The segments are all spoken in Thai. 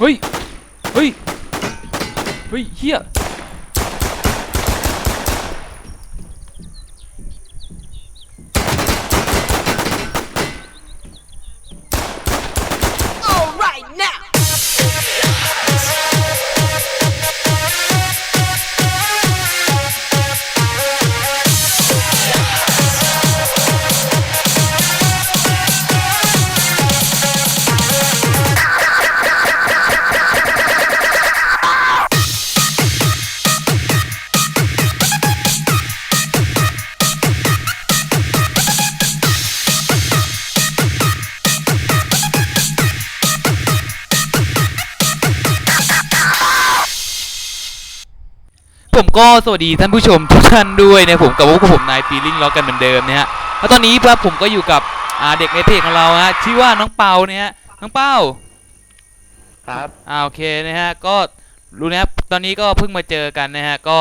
เฮ้ย เฮ้ย เฮ้ยเฮีย ก็สวัสดีท่านผู้ชมทุกท่านด้วยนะผมกับพวกผมนายฟีลิ่งล็อกกันเหมือนเดิมนะฮะแล้วตอนนี้ครับผมก็อยู่กับอ่าเด็กในเพจของเราฮะชื่อว่าน้องเปาเนี่ยฮะน้องเปาครับอ่าโอเคนะฮะก็รู้นะครับตอนนี้ก็เพิ่งมาเจอกันนะฮะก็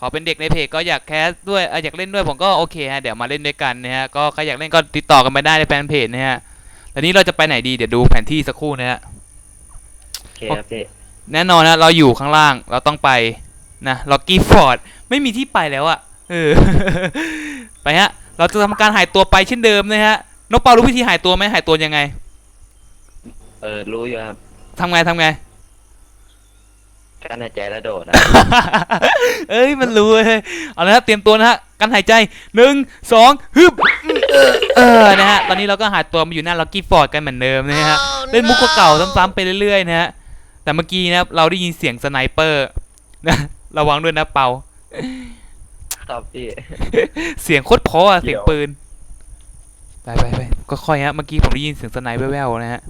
ขอเป็นเด็กในเพจก็อยากแคสด้วยเอ่ออยากเล่นด้วยผมก็โอเคฮะเดี๋ยวมาเล่นด้วยกันนะฮะก็ใครอยากเล่นก็ติดต่อกันมาได้ในแฟนเพจนะฮะตอนนี้เราจะไปไหนดีเดี๋ยวดูแผนที่สักครู่นะฮะโอเคครับพี่แน่นอนนะเราอยู่ข้างล่างเราต้องไป นะล็อกกี้ฟอร์ดไม่มีที่ไปแล้วอะเออไปฮะเราจะทำการหายตัวไปเช่นเดิมนะฮะนกเปารู้วิธีหายตัวไหมหายตัวยังไง เออรู้อยู่ครับทำไงทำไงการหายใจแล้วโดดนะเอ้ยมันรู้เลยเอาละครับเตรียมตัวนะฮะการหายใจหนึ่งสองฮึบเออเออนะฮะตอนนี้เราก็หายตัวมาอยู่หน้าล็อกกี้ฟอร์ดกันเหมือนเดิมนะฮะเล่นมุกเก่าๆซ้ำๆไปเรื่อยๆนะฮะแต่เมื่อกี้นะครับเราได้ยินเสียงสไนเปอร์นะ ระวังด้วยนะเปา ครับพี่ เสียงโคตรเพราะอะเดี๋เสียยวงปืน ไปไปไปก็ค่อยฮะ เมื่อกี้ผมได้ยินเสียงสไนเปอร์แว่วๆนะฮะ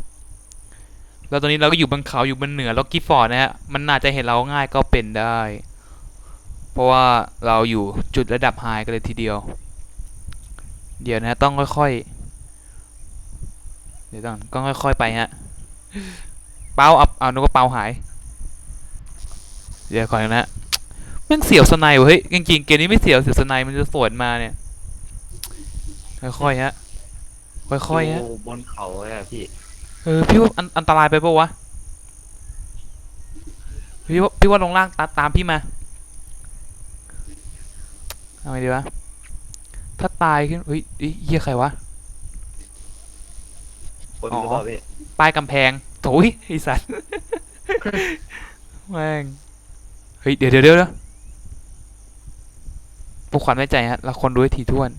แล้วตอนนี้เราก็อยู่บนเขาอยู่บนเหนือล็อกกี้ฟอร์ดนะฮะ มันน่าจะเห็นเราง่ายก็เป็นได้ เพราะว่าเราอยู่จุดระดับไฮกันเลยทีเดียว เดี๋ยวนะฮะต้องค่อยๆ เดี๋ยวต้องต้องค่อยๆไปฮะ เป้าเอาเอานึกว่าเป้าหาย เดี๋ยวก่อนนะฮะแม่งเสียวสไนเว้ยเฮ้ยจริงๆเกมนี้ไม่เสียวเสียวสไนมันจะสวนมาเนี่ย ค่อยๆฮะค่อยๆฮะดูบนเขาเลยอะพี่เออพี่ว่าอันอันตรายไปปะวะพี่ว่าพี่ว่าลงล่างตามตามพี่มาเอาไงดีวะถ้าตายขึ้นเฮ้ยเฮ้ยเฮียใครวะบนอ๋อหรือเปล่าพี่ป้ายกำแพงโถุยไอสัตว์ แม่งเฮ้ยเดี๋ยวเดี๋ยวเดี๋ยว พวกขวัญไม่ใจฮะเราคนดูให้ทีท่วน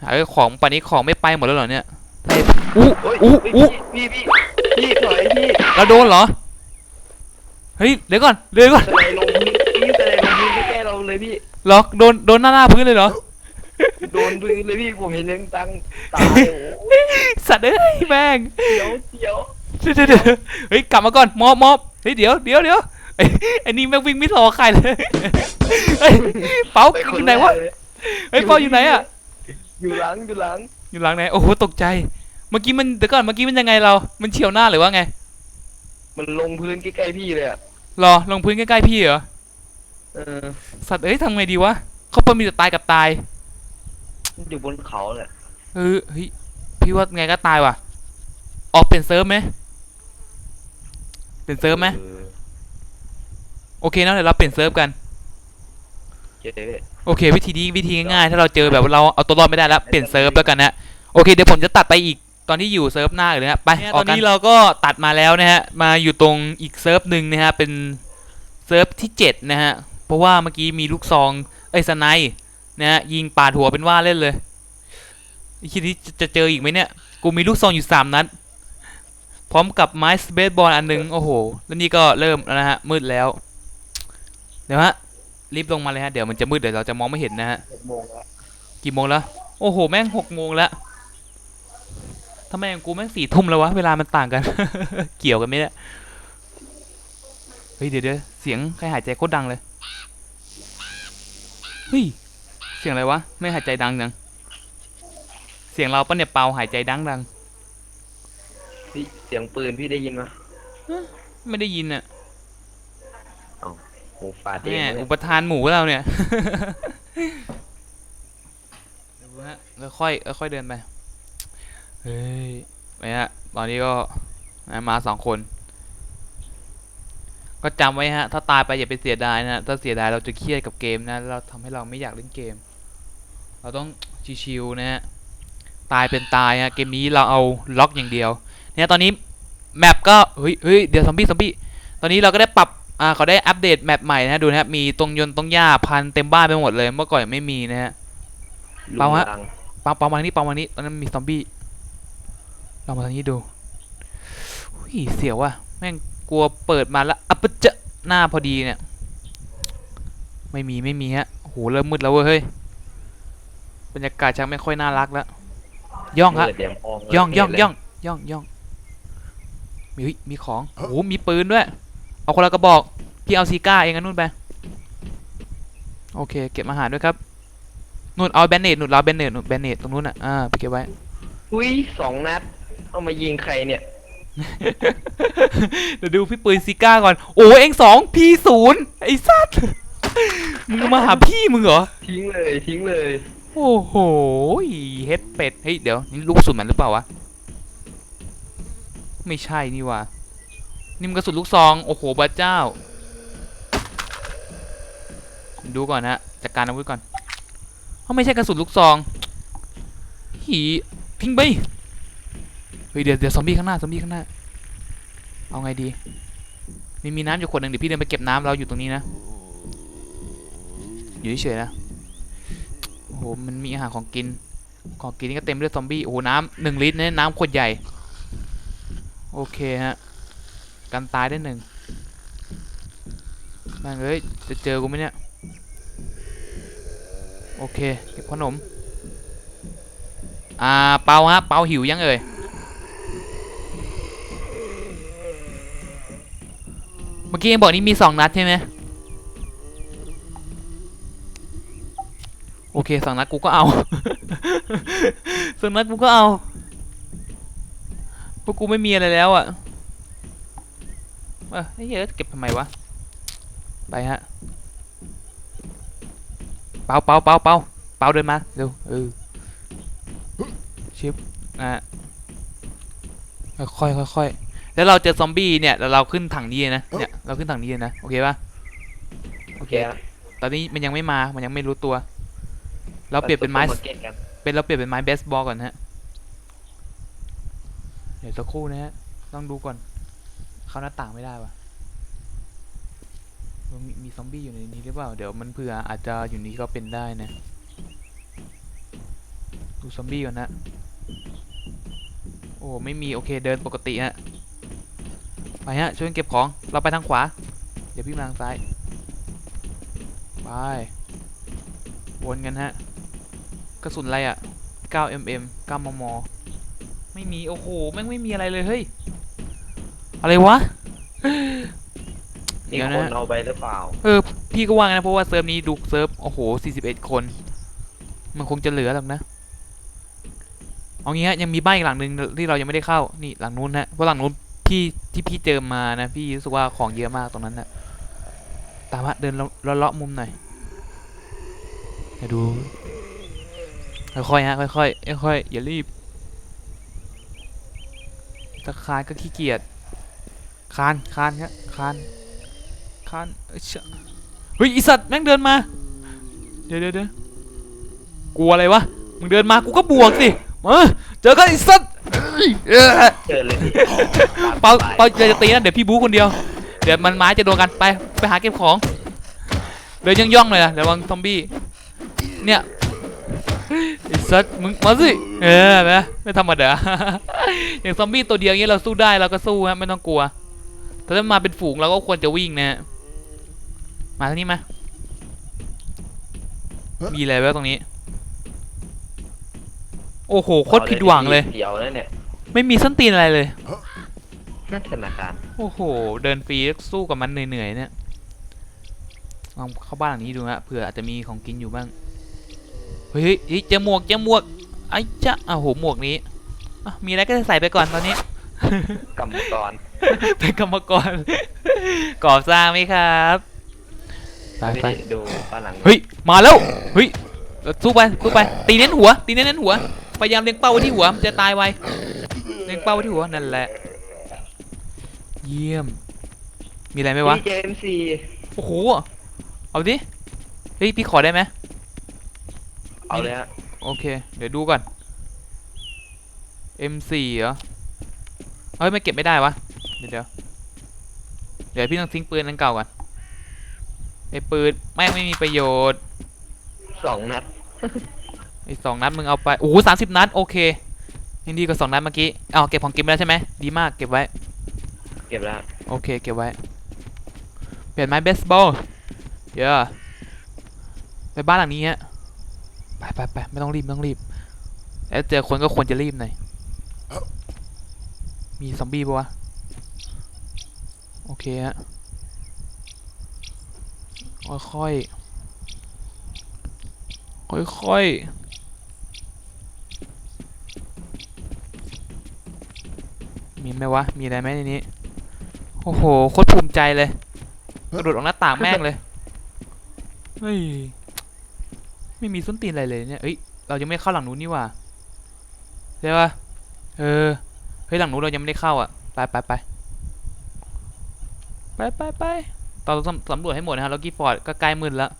หาไอ้ของป่านนี้ของไม่ไปหมดแล้วเหรอเนี่ยไอ้อู้โอ้ยอู้เฮ้ยอู้พี่พี่พี่พี่ถอยพี่เราโดนเหรอ เฮ้ยเดี๋ยวก่อนเดี๋ยวก่อนสไลด์ลงพื้นพี่สไลด์ลงพื้นใกล้ๆเราเลยพี่เหรอโดนโดนหน้าหน้าพื้นเลยเหรอ โดนพื้นเลยพี่ผมเห็นยังตังตายโอ้โหสัตว์เอ้ยแม่งเสียวเสียวเดี๋ยวเดี๋ยวเดี๋ยวเฮ้ยกลับมาก่อนมอบมอบเฮ้ยเดี๋ยวเดี๋ยวเดี๋ยว ไอ้ไอ้นี่แม่งวิ่งไม่รอใครเลยเฮ้ยเป๋าไปอคนยู่แรไหนกวะเลยเฮ้ยเป๋าอยู่ไหนอะอยู่หลังอยู่หลังอยู่หลังไหนโอ้โหตกใจ เมื่อกี้มันเดี๋ยวก่อนเมื่อกี้มันยังไงเรา มันเฉียวหน้าหรือว่าไงมันลงพื้นใกล้ๆพี่เลยอะรอลงพื้นใกล้ๆพี่เหรอเออสัตว์เอ้ยทำไงดีวะเขาเปิดมีแต่ตายกับตายมันอยู่บนเขาเลยเออเฮ้ยพี่ว่าไงก็ตายว่ะ ออกเปลี่ยนเซิร์ฟไหมเปลี่ยนเซิร์ฟไหมออ โอเคนะเดี๋ยวเราเปลี่ยนเซิร์ฟกัน เจ๊พี่โอเค วิธีนี้วิธีง่ายๆถ้าเราเจอแบบว่าเราเอาตัวรอดไม่ได้แล้วเปลี่ยนเซิร์ฟแล้วกันนะโอเคเดี๋ยวผมจะตัดไปอีกตอนที่อยู่เซิร์ฟหน้าเลยนะไปตอนนี้เราก็ตัดมาแล้วนะฮะมาอยู่ตรงอีกเซิร์ฟหนึ่งนะฮะเป็นเซิร์ฟที่เจ็ดนะฮะเพราะว่าเมื่อกี้มีลูกซองไอ้ยสไนด์นะฮะยิงปาดหัวเป็นว่าเล่นเลยไอ้ทีนี้จะจะเจออีกไหมเนี่ยกูมีลูกซองอยู่สามนัดพร้อมกับไม้สเบสบอลอันหนึงโอ้โหแล้วนี่ก็เริ่มแล้วนะฮะมืดแล้ว เดี๋ยวฮะรีบลงมาเลยฮะเดี๋ยวมันจะมืดเดี๋ยวเราจะมองไม่เห็นนะฮะหกโมงแล้วกี่โมงแล้วโอ้โหแม่งหกโมงแล้วทำไมของกูแม่งสี่ทุ่มแล้ววะเวลามันต่างกัน เกี่ยวกันไหมเนี่ยเฮ้ยเดี๋ยวเดี๋ยวเสียงใครหายใจโคตรดังเลยเฮ้ยเสียงอะไรวะไม่หายใจดังจังเสียงเราปะเนี่ยเปล่าหายใจดังดังพี่เสียงปืนพี่ได้ยินไหมไม่ได้ยินอะ หูฝาดเอแม่งเลยอุปทานหมูเราเนี่ยเดี๋ยวฮะค่อยๆค่อยๆเดินไป เฮ้ยไปฮะ ตอนนี้ก็นะมาสองคน ก็จำไว้ฮะ ถ้าตายไปอย่าไปเสียดายนะ ถ้าเสียดายเราจะเครียดกับเกมนะแล้วเราทำให้เราไม่อยากเล่นเกม เราต้องชิวๆนะฮะ ตายเป็นตายฮะ เกมนี้เราเอาล็อกอย่างเดียว เนี่ยตอนนี้แมปก็ เฮ้ยเฮ้ยเดี๋ยวซอมบี้ซอมบี้ ตอนนี้เราก็ได้ปรับ อ่าเขาได้อัปเดตแมปใหม่นะฮะดูนะครับมีตรงยนต์ตรงหญ้าพันเต็มบ้านไปหมดเลย เมื่อก่อนไม่มีนะฮะ เปล่าฮะ ลุงรังปังปังมาทางนี้ปังมาทางนี้ตอนนั้นมีซอมบี้เรามาทางนี้ดูอุ้ยเสียวว่ะแม่งกลัวเปิดมาแล้วอัปะเจะหน้าพอดีเนี่ย ไม่มีไม่มีฮะโอ้โหเริ่มมืดแล้วเว้ยเฮ้ยบรรยากาศชักไม่ค่อยน่ารักแล้วย่องฮะ เปิดเดี๋ยวมองย่องย่องเลยย่องย่องย่องมีเฮ้ยมีของโอ้โหมีปืนด้วย เอาคนละกระบอก พี่เอาซีก้าเองอันนู่นไป โอเค เก็บอาหารด้วยครับนู่นเอาแบนเนตนู่นเราแบนเนตนู่นแบนเนตตรงนู้นอะ อ่าไปเก็บไว้ อุ้ยสองนัด เอามายิงใครเนี่ย เดี๋ยวดูพี่ปืนซีก้าก่อน โอ้เองสองพี่ศูนย์ไอ้สัสมึงมาหาพี่มึงเหรอ ทิ้งเลยทิ้งเลย โอ้โหเฮ็ดเป็ด เฮ้ย เดี๋ยว นี่ลูกกระสุนมันหรือเปล่าวะ ไม่ใช่นี่ว่ะ นี่มันกระสุนลูกซอง โอ้โหพระเจ้า ดูก่อนนะจัดการอาวุธก่อนเขาไม่ใช่กระสุนลูกซองหีทิ้งไปเฮ้ยเดี๋ยวเดี๋ยวซอมบี้ข้างหน้าซอมบี้ข้างหน้า เอาไงดีมีมีน้ำอยู่ขวดหนึ่งเดี๋ยวพี่เดินไปเก็บน้ำเราอยู่ตรงนี้นะ อยู่เฉยๆนะโอ้โหมันมีอาหารของกิน ของกินนี่ก็เต็มไปด้วยซอมบี้โอ้โหน้ำหนึ่งลิตรเนี่ยน้ำขวดใหญ่ โอเคฮะ กันตายได้หนึ่งแม่งเอ้ยจะเจอกูไหมเนี่ย โอเค เก็บขนม อ่า เปาฮะ เปาหิวยังเอ่ย เมื่อกี้เองบอกนี่มีสองนัดใช่ไหมโอเคสองนัดกูก็เอาสองนัดกูก็เอา เพราะกูไม่มีอะไรแล้วอะ่ะ เออไอ้เหี้ยเก็บทำไมวะ ไปฮะ เปาเปาเปาเปาเปาเดินมาเร็วเออชิปอะค่อยๆค่อยๆแล้วเราเจอซอมบี้เนี่ยแล้วเราขึ้นถังนี้เลยนะเนี่ยเราขึ้นถังนี้เลยนะโอเคปะโอโอเคเคตอนนี้มันยังไม่มา มันยังไม่รู้ตัว เราเปลี่ยนเป็นไม้ซุปปอร์าร์เก็ตกันเป็นเราเปลี่ยนเป็นไม้เบสบอลก่อนนะฮะ เดี๋ยวสักครู่นะฮะ ต้องดูก่อน เข้าหน้าต่างไม่ได้วะมีมีซอมบี้อยู่ในนี้หรือเปล่า เดี๋ยวมันเผื่ออาจจะอยู่นี้ก็เป็นได้นะ ดูซอมบี้ก่อนนะ โอ้ไม่มีโอเคเดินปกติฮะไปฮะช่วยเก็บของเราไปทางขวา เดี๋ยวพี่มาทางซ้าย ไป วนกันฮะ กระสุนอะไรอะ 9 mm 9มม ไม่มี โอ้โหแม่งไม่มีอะไรเลยเฮ้ย อะไรวะ มีเดี๋ยวคนะ นเอาไปหรือเปล่า เออ พี่ก็ว่างั้นนะ เพราะว่าเซิร์ฟนี้ดูเซิร์ฟ โอ้โห 41 คน มันคงจะเหลือหรอกนะ เอางี้ฮะยังมีบ้านอีกหลังหนึ่งที่เรายังไม่ได้เข้า นี่หลังนู้นนะเพราะหลังนู้นพี่ที่พี่เจอมานะ พี่รู้สึกว่าของเยอะมากตรงนั้นนะตามฮะเดินเลาะเลาะมุมหน่อยเดี๋ยวดู ค่อยๆฮะค่อยๆค่อยๆอย่ารีบถ้าคานก็ขี้เกียจ คานคานครับคานคานเอ้ยเชี่ยเฮ้ยอีสัตว์แม่งเดินมาเดี๋ยวเดี๋ยวเดี๋ยวกลัวอะไรวะ มึงเดินมากูก็บวกสิมาเจอกันไอีสัตว์เอ้ยเอ้ยเจอเลยดิเปาเปาจะตีนะเดี๋ยวพี่บู๊คนเดียว เดี๋ยวมันไม้จะโดนกันไปไปหาเก็บของ เดินย่องๆหน่อยนะเดี๋ยววังซอมบี้ เนี่ยไอ้สัตว์มึงมาสิเออนะไม่ธรรมดาอย่างซอมบี้ตัวเดียวอย่างเงี้ยเราสู้ได้เราก็สู้ฮะไม่ต้องกลัว แต่ถ้ามาเป็นฝูงเราก็ควรจะวิ่งนะฮะมาทางนี้มา มีอะไรไว้ตรงนี้ โอ้โหโคตรผิดหวังเลยเดี๋ยวนะเนี่ย ไม่มีส้นตีนอะไรเลยนั่นธนาคาร โอ้โห เดินฟรีสู้กับมันเหนื่อยๆเนี่ยลองเข้าบ้านหลังนี้ดูฮะเผื่ออาจจะมีของกินอยู่บ้าง เฮ้ยเฮ้ยเจอหมวกเจอหมวกไอ้จ้าอ้าวโหหมวกนี้อะมีอะไรก็จะใส่ไปก่อนตอนนี้กรรมกร เป็นกรรมกร ก่อสร้างไหมครับไปไปนี่ดูบ้านหลังเฮ้ยมาแล้วเฮ้ยเอ่อสู้ไปสู้ไปตีเน้นหัว ตีเน้นเน้นหัวพยายามเล็งเป้าไว้ที่หัวมันจะตายไวเล็งเป้าไว้ที่หัวนั่นแหละ เยี่ยม มีอะไรไหมวะพี่เจมซีโอ้โหเอาดิเฮ้ยพี่ขอได้ไหมเอาเลยฮะโอเค เดี๋ยวดูก่อน M4 เหรอเฮ้ยไม่เก็บไม่ได้วะ เดี๋ยวเดี๋ยวเดี๋ยวพี่ต้องทิ้งปืนอันเก่าก่อนไอ้ปืนแม่งไม่มีประโยชน์สองนัดไอ้สองนัดมึงเอาไปโอ้โหสามสิบนัดโอเคยังดีกว่าสองนัดเมื่อกี้เอาเก็บของเก็บไปแล้วใช่ไหมดีมากเก็บไว้ เก็บแล้ว โอเคเก็บไว้ เปลี่ยนไม้เบสบอลเยอะไปบ้านหลังนี้ฮะไปไปไปไม่ต้องรีบไม่ต้องรีบแล้วเจอคนก็ควรจะรีบหน่อยมีซอมบี้ปะวะ โอเคฮะค่อยค่อยค่อยๆมีไหมวะ มีอะไรไหมในนี้ โอ้โห โคตรภูมิใจเลย กระโดดออกหน้าต่างแม่งเลย เฮ้ย ไม่มีส้นตีนอะไรเลยเนี่ย เอ้ย เรายังไม่เข้าหลังนู้นนี่หว่าใช่ปะเออ เฮ้ย หลังนู้นเรายังไม่ได้เข้าอะ ไปไปไป ไปไปไปตอนเราสำสำรวจให้หมดนะฮะแล้วกี้ฟอร์ดก็ใกล้มืดแล้ว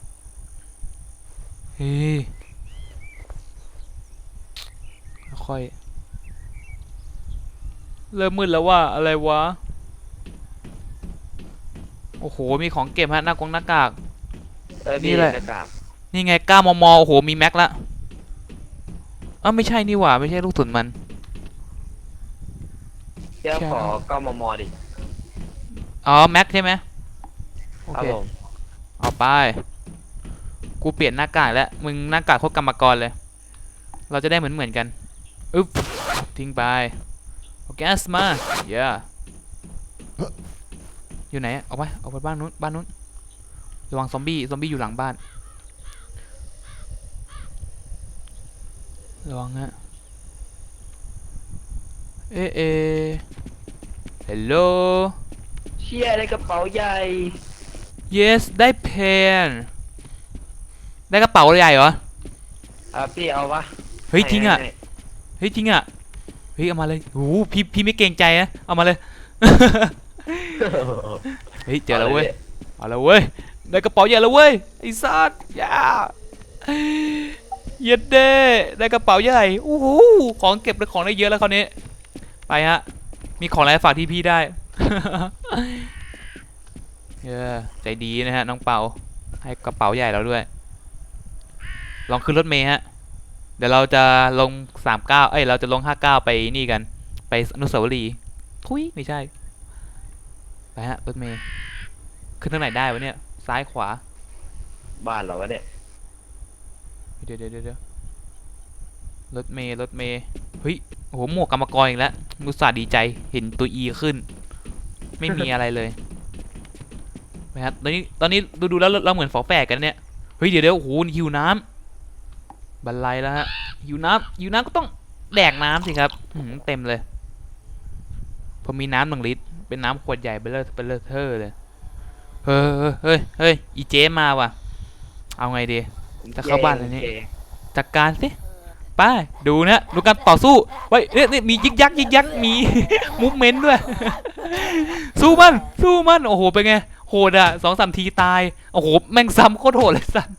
เฮ้ยค่อยๆเริ่มมืดแล้วว่าอะไรวะ โอ้โห มีของเก็บฮะหน้ากงหน้ากาก เออนี่นี่แหแหละละกราบนี่ไง9มมโอ้โห มีแม็กละอ้าวไม่ใช่นี่หว่า ไม่ใช่ลูกตุนมันเดี๋ยวแค่ขอก็มมดิ อ๋อแม็กใช่ไหมโอครับเคผมเอาไป กูเปลี่ยนหน้ากากแล้ว มึงหน้ากากโคตรกรรมกรเลย เราจะได้เหมือนเหมือนๆกันอึ๊บทิ้งไปโอเคสมาเย่อยู่ไหนอะเอาไปเอาไปบ้านนู้นบ้านนู้นระวังซอมบี้ซอมบี้อยู่หลังบ้านระวังฮะเอะเอะฮั ลโหลเชี่ยในกระเป๋าใหญ่ yes ได้เพนได้กระเป๋าใหญ่เหรอ อะพี่เอาปะเฮ้ยจริงอะ ให้เฮ้ยจริงอะ เฮ้ยเอามาเลยโอ้โหพี่พี่ไม่เกรงใจนะ เอามาเลย ให้เฮ้ยเจอแล้วเว้ย เอาแล้วเว้ย ได้กระเป๋าใหญ่แล้วเว้ย ไอ้สัสอย่าเย็ดเด้ได้กระเป๋าใหญ่โอ้โหของเก็บได้ของได้เยอะแล้วคราวนี้ ไปฮะ มีของอะไรฝากที่พี่ได้ เออใจดีนะฮะน้องเปาให้กระเป๋าใหญ่เราด้วย ลองขึ้นรถเมย์ฮะ เดี๋ยวเราจะลงสามเก้าเอ้ยเราจะลงห้าเก้าไปนี่กัน ไปอนุสาวรีย์ทุยไม่ใช่ ไปฮะรถเมย์ขึ้นทางไหนได้วะเนี่ย ซ้ายขวา บ้านเราวะเนี่ยเดี๋ยวเดี๋ยวเดี๋ยวเดี๋ยวรถเมย์รถเมย์เฮ้ยโอ้โหหมวกกรรมกรอีกแล้วมุตส่าห์ดีใจเห็นตัว E ขึ้น ไม่มีอะไรเลยไปครับตอนนี้ตอนนี้ดูดูแล้วเราเหมือนฝอแฝดกันเนี่ยเฮ้ยเดี๋ยวเดี๋ยวโอ้โหหิวน้ำบันไลแล้วฮะหิวน้ำหิวน้ำก็ต้องแดกน้ำสิครับอื้อหือเต็มเลย พอมีน้ำหนึ่งลิตรเป็นน้ำขวดใหญ่เบลเลอร์เบลเลอร์เทอร์เลยเฮ้ยเฮ้ยเฮ้ยอีเจมาว่ะ เอาไงดีจะเข้าบ้านเลยนี่โอคจัดการสิ ไป้าดูนะดูการต่อสู้ไว้ยเนี่ยเนี่ยมียิกยักยิกยักมีมูฟเมนต์ด้วย สู้มันสู้มันโอ้โหเป็นไงโหดอะสองสามทีตายโอ้โหแม่งซ้ำโคตรโหดเลยสัน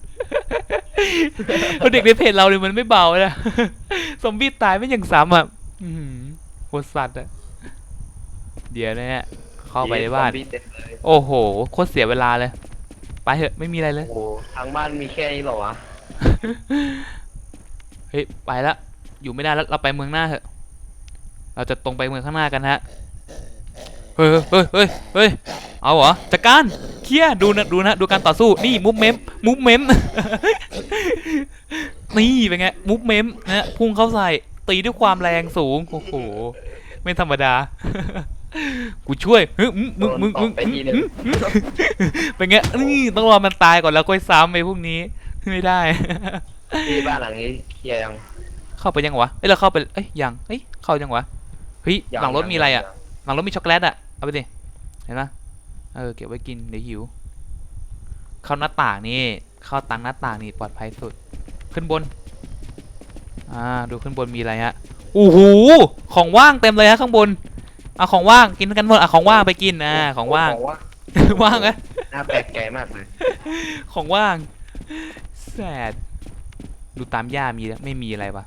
เอาเด็กในเพจเราเลยมันไม่เบาเลยนะซอมบี้ตายไม่ยังซ้ำอะอื้อหือโหดสัตว์อะเดี๋ยวนะฮะเข้าไปในบ้านซอมบี้เต็มเลยโอ้โหโคตรเสียเวลาเลย ไปเถอะไม่มีอะไรเลย โอ้โหทางบ้านมีแค่นี้เหรอวะ เฮ้ยไปละอยู่ไม่ได้แล้วเราไปเมืองหน้าเถอะเราจะตรงไปเมืองข้างหน้ากันฮะเฮ้ยเฮ้ยเฮ้ยเฮ้ยเอาเหรอจัดการเคลียร์ดูนะดูนะดูการต่อสู้นี่มุฟเมมมุฟเมมนี่เป็นไงมุฟเมมนะฮะพุ่งเข้าใส่ตีด้วยความแรงสูงโอ้โหไม่ธรรมดากูช่วยเฮ้ยมึงมึงมึงโดมึนงตบไปทีหนึ่งเป็นไงนี่ต้องรอมันตายก่อนแล้วค่อยซ้ำไปพวกนี้ไม่ได้ ที่บ้านหลังนี้เคลียร์ยังเข้าไปยังวะเอ้ยเราเข้าไปเอ้ยยังเอ้ยเข้ายังวะเฮ้ยยังหลังรถยังมีอะไรอะยังหลังรถมีช็อกโกแลตอะเอาไปดิเห็นปะเออเก็บไว้กินเดี๋ยวหิว เข้าหน้าต่างนี่เข้าตังหน้าต่างนี่ปลอดภัยสุด ขึ้นบนอ่าดูขึ้นบนมีอะไรฮะโอ้โหของว่างเต็มเลยฮะข้างบนเอาของว่างกินกันหมดอะของว่างไปกินอะของว่างของว่าง ว่างไหมน่าแปลกใจมากเลย ของว่างแสด ดูตามย่ามีแล้วไม่มีอะไรปะ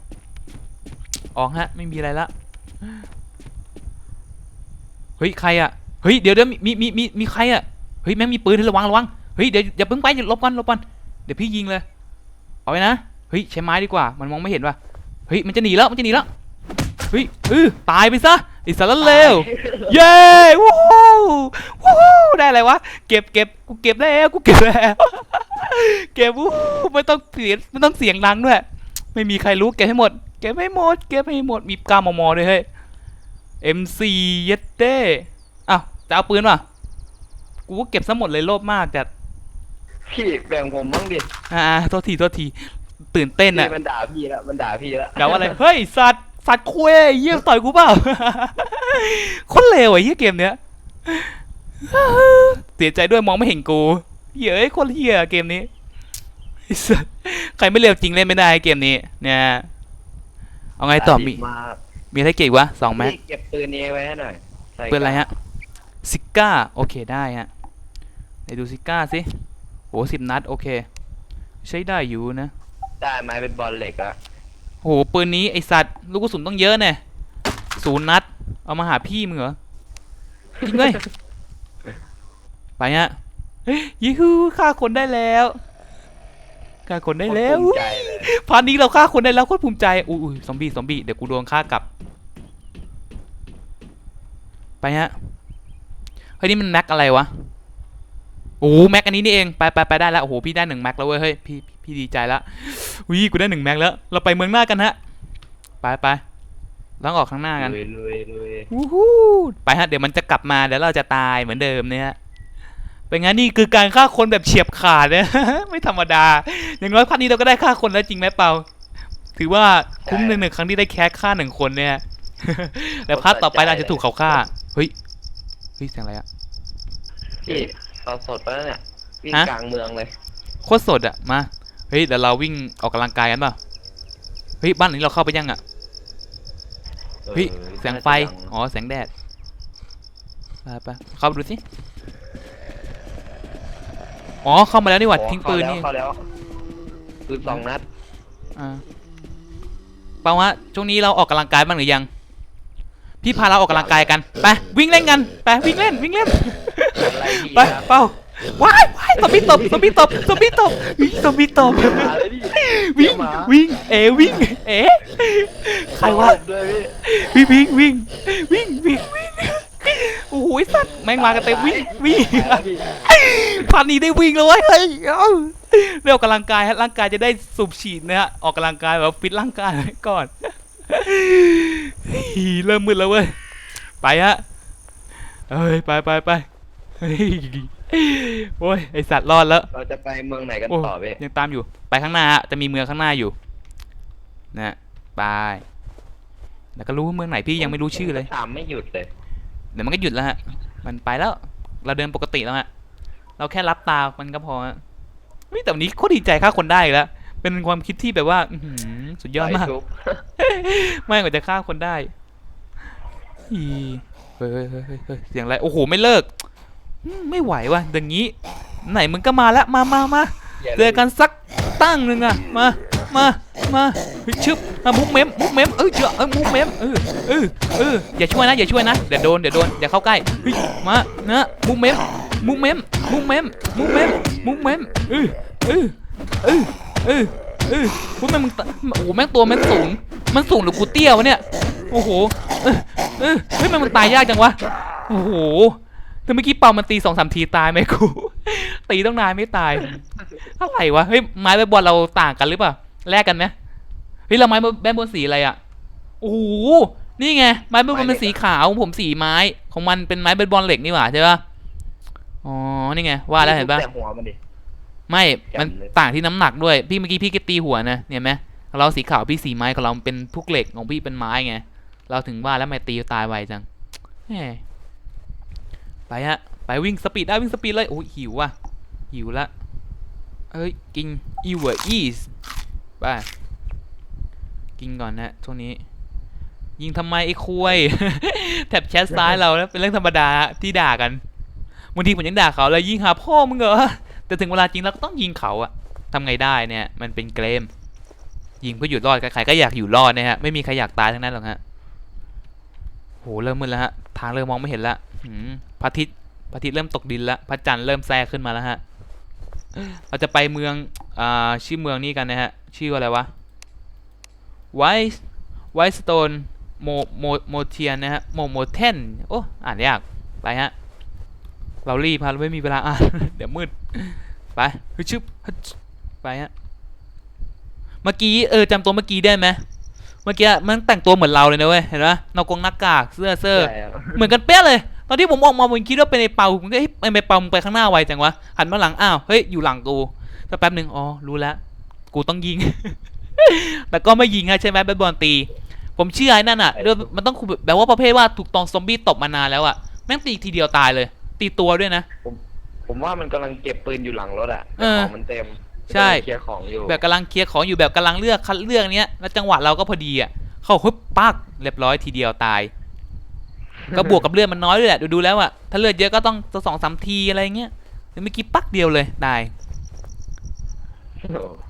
อ๋อฮะ ไม่มีอะไรละเฮ้ยใครอะเฮ้ยเดี๋ยวเดี๋ยวมีมีมีมีใครอะเฮ้ยแม่งมีปืนให้ระวังระวังเฮ้ยเดี๋ยวอย่าเพิ่งไปอย่าหลบก่อนหลบก่อนเดี๋ยวพี่ยิงเลยเอาไว้นะเฮ้ยใช้ไม้ดีกว่า มันมองไม่เห็นว่ะเฮ้ยมันจะหนีแล้วมันจะหนีแล้วเฮ้ยเออตายไปซะ ไอ้สารเลวเย้วู้ฮู้วู้ฮู้ได้อะไรวะ เก็บเก็บกูเก็บแล้วกูเก็บแล้วเก็บวู้ฮู้ไม่ต้องเสียงไม่ต้องเสียงดังด้วย ไม่มีใครรู้เก็บให้หมด เก็บให้หมด เก็บให้หมด มีกามมอด้วยเฮ้ย MC เย็ดเด้อ้าวจะเอาปืนป่ะกูก็เก็บซะหมดเลยโลภมากจัดพี่แบ่งผมบ้างดิ อ่าโทษทีโทษที ตื่นเต้นพี่อะมันด่าพี่แล้วมันด่าพี่แล้วเดาว่าอะไร เฮ้ยสัตว์ สัตว์คุยเยี่ยมต่อยกูเปล่าคนเลวไอ้เหี้ยเกมเนี้ยเสียใจด้วยมองไม่เห็นกูเหี้ยเอ้ยคนเหี้ยเกมนี้ไอ้สัสใครไม่เลวจริงเล่นไม่ได้เกมนี้ เนี่ย เอาไงต่อมีมามีอะไรเก่งวะสองแม็กพี่เก็บปืนนี้ไว้ให้หน่อยใส่เปิดอะไรฮะซิก้าโอเคได้ฮะไหนดูซิก้าสิโหสิบนัด โอเค ใช้ได้อยู่นะ ได้ไม้เป็นบอลเหล็กอะ โหปืนนี้ไอสัตว์ลูกกระสุนต้องเยอะเนี่ยศูนย์นัด เอามาหาพี่มึงเหรอจริงเลยไปฮะยูฮูฆ่าคนได้แล้วฆ่าคนได้แล้วภูมิใจเลยพาร์ทนี้เราฆ่าคนได้แล้วโคตรภูมิใจอุ้ยอุ้ยซอมบี้ซอมบี้เดี๋ยวกูโดนฆ่ากลับ ไปฮะเฮ้ยนี่มันแม็กอะไรวะโอ้แม็กอันนี้นี่เองไปไปไปได้แล้วโอ้โหพี่ได้หนึ่งแม็กแล้วเว้ยเฮ้ยพี่ พี่ดีใจแล้ววิกูได้หนึ่งแม็กแล้ว เราไปเมืองหน้ากันฮะ ไปไปต้องออกข้างหน้ากันลุยลุยลุยวู้ฮู้ไปฮะ เดี๋ยวมันจะกลับมาเดี๋ยวเราจะตายเหมือนเดิมเนี่ยฮะเป็นงั้นนี่คือการฆ่าคนแบบเฉียบขาดเนี่ยไม่ธรรมดา อย่างน้อยพาร์ทนี้เราก็ได้ฆ่าคนแล้วจริงไหมเปาถือว่าคุ้มหนึ่งหนึ่งครั้งที่ได้แคสฆ่าหนึ่งคนเนี่ยแต่พาร์ทต่อไปเราจะถูกเขาฆ่า เฮ้ย เฮ้ยเสียงอะไรอะพี่เราสดไปแล้วเนี่ยวิ่งฮะกลางเมืองเลย โคตรสดอะมาเฮ้ยเดี๋ยวเราวิ่งออกกำลังกายกันเปล่าเฮ้ยบ้านหลังนี้เราเข้าไปยังอะเฮ้ยออแสงไฟอ๋อแสงแดดไปไปเข้าไปดูสิอ๋อเข้ามาแล้วนี่หว่าโอ้ทิ้งปืนนี่เข้าแล้วเข้าแล้วปืนสองนัดอ่าเปล่าวะช่วงนี้เราออกกำลังกายบ้างหรือยัง พี่พาเราออกกำลังกายกันไปวิ่งเล่นกันไปวิ่งเล่นวิ่งเล่นอะไรพี่ไปเป้า ว้ายว้ายซอมบี้ตบซอมบี้ตบซอมบี้ตบวิ่งซอมบี้ตบมาเลยดิวิ่งมาวิ่งเอวิ่งเอใครวะด้วยพี่วิ่งวิ่งวิ่งวิ่งวิ่งวิ่งโอ้โหไอ้สัตว์แม่งมากันเต็มวิ่งวิ่งไปแล้วพี่พันนี้ได้วิ่งเลยเว้ยเฮ้ยเอ้าได้ออกกำลังกายฮะร่างกายจะได้สูบฉีดนะฮะออกกำลังกายแบบฟิตร่างกายไว้ก่อนเฮ้ยเริ่มมืดแล้วเว้ยไปฮะเฮ้ยไปไปไปเฮ้ย โอ้ยไอสัตว์รอดแล้วเราจะไปเมืองไหนกันโอ้ต่อพี่ยังตามอยู่ ไปข้างหน้าฮะจะมีเมืองข้างหน้าอยู่ นะไปแล้วก็รู้ว่าเมืองไหนพี่ยังไม่รู้ชื่อเลย ตามไม่หยุดเลย เดี๋ยวมันก็หยุดแล้วฮะ มันไปแล้ว เราเดินปกติแล้วฮะ เราแค่รับตา มันก็พอฮะเฮ้ยแต่วันนี้โคตรดีใจค่าคนได้อีกแล้ว เป็นความคิดที่แบบว่า อื้อหือสุดยอดมากไปทุบไม่กว่าจะฆ่าคนได้อีเฮ้ยเฮ้ยเฮ้ยเฮ้ยเฮ้ยเสียงอะไร โอ้โห ไม่เลิกอืม ไม่ไหวว่ะอย่างนี้ ไหนมึงก็มาแล้วมามามาเจอกันสักตั้งหนึ่งอะมามามาเฮ้ยชึบมามุกเมมมุกเมมเออเจอเออมุกเมมเออเออเอออย่าช่วยนะอย่าช่วยนะเดี๋ยวโดนเดี๋ยวโดนอย่าเข้าใกล้เฮ้ยมานะมุกเมมมุกเมมมุกเมมมุกเมมมุกเมมเออเออเออเออเออพวกแม่งมึงตะโอ้โหแม่งตัวแม่งสูงมันสูงหรือกูเตี้ยวะเนี่ยโอ้โหเออเออเฮ้ยมันมันตายยากจังวะโอ้โห แต่เมื่อกี้เป่ามันตีสองสามทีตายไหมกู ตีต้องนานไม่ตายอะไรวะเฮ้ยไม้ใบบอลเราต่างกันหรือเปล่าแลกกันไหมเฮ้ยเราไม้ใบบอลสีอะไรอะโอ้โหนี่ไงไม้ใบบอลเป็นสีขาวของผมสีไม้ ของมันเป็นไม้ใบบอลเหล็กนี่หว่าใช่ปะอ๋อนี่ไงว่าแล้วเห็นปะแต่หัวมันดิไม่มันแจ่มเลยต่างที่น้ำหนักด้วย พี่เมื่อกี้พี่ก็ตีหัวนะเนี่ยเห็นไหมของเราสีขาวพี่สีไม้ของเราเป็นพวกเหล็กของพี่เป็นไม้ไงเราถึงว่าแล้วทำไม่ตีตายไวจังแหม ไปฮะ ไปวิ่งสปีดได้วิ่งสปีดเลย โอ้ยหิวว่ะ หิวละเอ้ย กินอีเวอร์อีสไปกินก่อนนะช่วงนี้ ยิงทำไมไอ้คุยแท็บแชทซ้ายเรานะเป็นเรื่องธรรมดาที่ด่ากันบางทีผมยังด่าเขาเลยยิงหาพ่อมึงเหรอแต่ถึงเวลาจริงเราก็ต้องยิงเขาอะทำไงได้เนี่ย มันเป็นเกม ยิงเพื่ออยู่รอดใครๆก็อยากอยู่รอดนะฮะไม่มีใครอยากตายทั้งนั้นหรอกฮะโหเริ่มมืดแล้วฮะทางเริ่มมองไม่เห็นละหืม พระอาทิตย์พระอาทิตย์เริ่มตกดินแล้วพระจันทร์เริ่มแทรกขึ้นมาแล้วฮะเราจะไปเมืองอ่าชื่อเมืองนี้กันนะฮะ ชื่อว่าอะไรวะไวส์ไวสโตนโมโมโมเทียนนะฮะโมโมเทนโอ้อ่านยากไปฮะเรารีบฮะเราไม่มีเวลาอ่านเดี๋ยวมืดไปฮึชึบฮึชไปฮะเมื่อกี้เออจำตัวเมื่อกี้ได้ไหมเมื่อกี้มันแต่งตัวเหมือนเราเลยนะเว้ยเห็นไหมนอกกงหน้ากากเสื้อเสื้อใช่ครับเหมือนกันเป๊ะเลย ตอนที่ผมออกมาผมคิดว่าเป็นไอ้เปาผมก็เฮ้ยไอ้เปามึงไปข้างหน้าไวจังวะหันมาหลังอ้าวเฮ้ยอยู่หลังกูสักแป๊บหนึ่งอ๋อรู้แล้วกูต้องยิง แต่ก็ไม่ยิงฮะใช่ไหมแบดบอลตี ผมเชื่อไอ้นั่นอะเรื่องมันต้องแบบว่าประเภทว่าถูกตองซอมบี้ตบมานานแล้วอะแม่งตีทีเดียวตายเลย ตีตัวด้วยนะ ผมว่ามันกำลังเก็บปืนอยู่หลังรถอะเออของมันเต็มใช่กำลังเคลียร์ของอยู่แบบกำลังเคลียร์ของอยู่แบบกำลังเลือกคัดเลือกเนี้ยแล้วจังหวะเราก็พอดีอะเข้าฮึบปักเรียบร้อยทีเดียวตาย ก็บวกกับเลือดมันน้อยด้วยแหละดูดูๆแล้วอะถ้าเลือดเยอะก็ต้องจะสองสามทีอะไรเงี้ยแต่เมื่อกี้ปักเดียวเลยตาย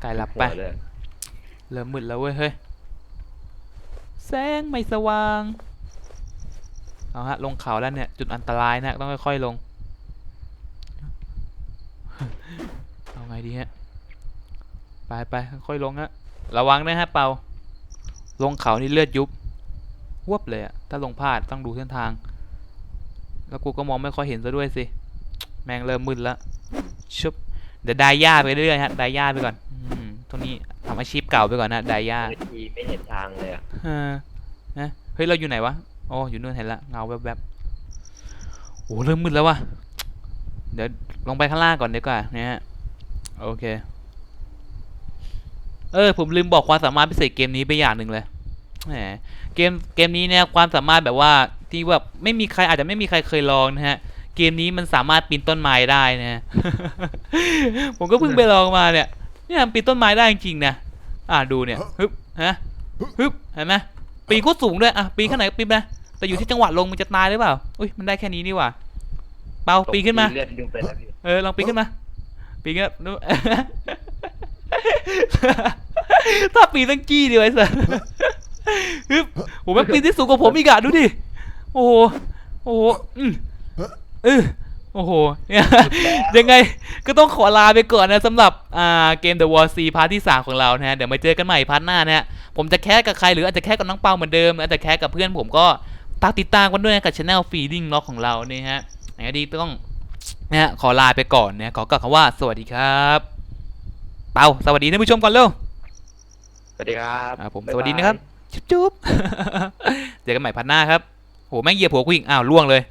ไกลหลับไปหัวเลยเริ่มมืดแล้วเว้ยเฮ้ยแสงไม่สว่างเอาฮะลงเขาแล้วเนี่ยจุดอันตรายนะต้องค่อยๆลงเอาไงดีฮะไปไปค่อยๆลงฮะระวังนะฮะเปาลงเขานี่เลือดยุบ วบเลยอะถ้าลงพลาดต้องดูเส้นทาง แล้วกูก็มองไม่ค่อยเห็นซะด้วยสิ แม่งเริ่มมืดแล้วชุบเดี๋ยวไดายาไปเรื่อยๆฮะไดายาไปก่อนอืมตรงนี้ทำอาชีพเก่าไปก่อนนะไดายาไม่ทีไม่เห็นทางเลยอะเออนะเฮ้ยเราอยู่ไหนวะโอ้อยู่นู่นเห็นละเงาแวบๆโอ้เริ่มมืดแล้ววะเดี๋ยวลงไปข้างล่างก่อนดีกว่านะฮะโอเค เออผมลืมบอกความสามารถพิเศษเกมนี้ไปอย่างหนึ่งเลย แหมเกมเกมนี้เนี่ยความสามารถแบบว่าที่แบบไม่มีใครอาจจะไม่มีใครเคยลองนะฮะ เกมนี้มันสามารถปีนต้นไม้ได้นะฮะผมก็เพิ่งไปลองมาเนี่ยเนี่ยมันปีนต้นไม้ได้จริงๆนะอ่าดูเนี่ยฮึบฮะฮึบเห็นไหมปีนโคตรสูงด้วยอะปีนข้างไหนก็ปีนไปแต่อยู่ที่จังหวะลงมันจะตายหรือเปล่าอุ้ยมันได้แค่นี้นี่หว่าเปาปีนขึ้นมาเลือดยุบไปแล้วพี่เออลองปีนขึ้นมาปีนขึ้นมาดูถ้าปีนต้องจี้ดีไว้สัส ฮึบโหแม่งปีนที่สูงกว่าผมอีกอะดูดิ โอ้โห โอ้โหอืมเออโอ้โหเนี่ยยังไงก็ต้องขอลาไปก่อนนะสำหรับอ่าเกม The War C พาร์ทที่ 3 ของเรานะฮะ เดี๋ยวมาเจอกันใหม่พาร์ทหน้านะฮะ ผมจะแคสกับใครหรืออาจจะแคสกับน้องเปาเหมือนเดิม อาจจะแคสกับเพื่อนผมก็ตามติดตามกันด้วยนะกับ channel feeding lock ของเราเนี่ยฮะอย่างนี้ต้องนะฮะขอลาไปก่อนนะขอกล่าวคำว่าสวัสดีครับ เปาสวัสดีท่านผู้ชมก่อนเร็วสวัสดีครับอ่าผมบ๊ายสวัสดีบายนะครับ จุ๊บเจอกันใหม่พันหน้าครับโหแม่งเหยียบหัวกูอีกอ้าวล่วงเลย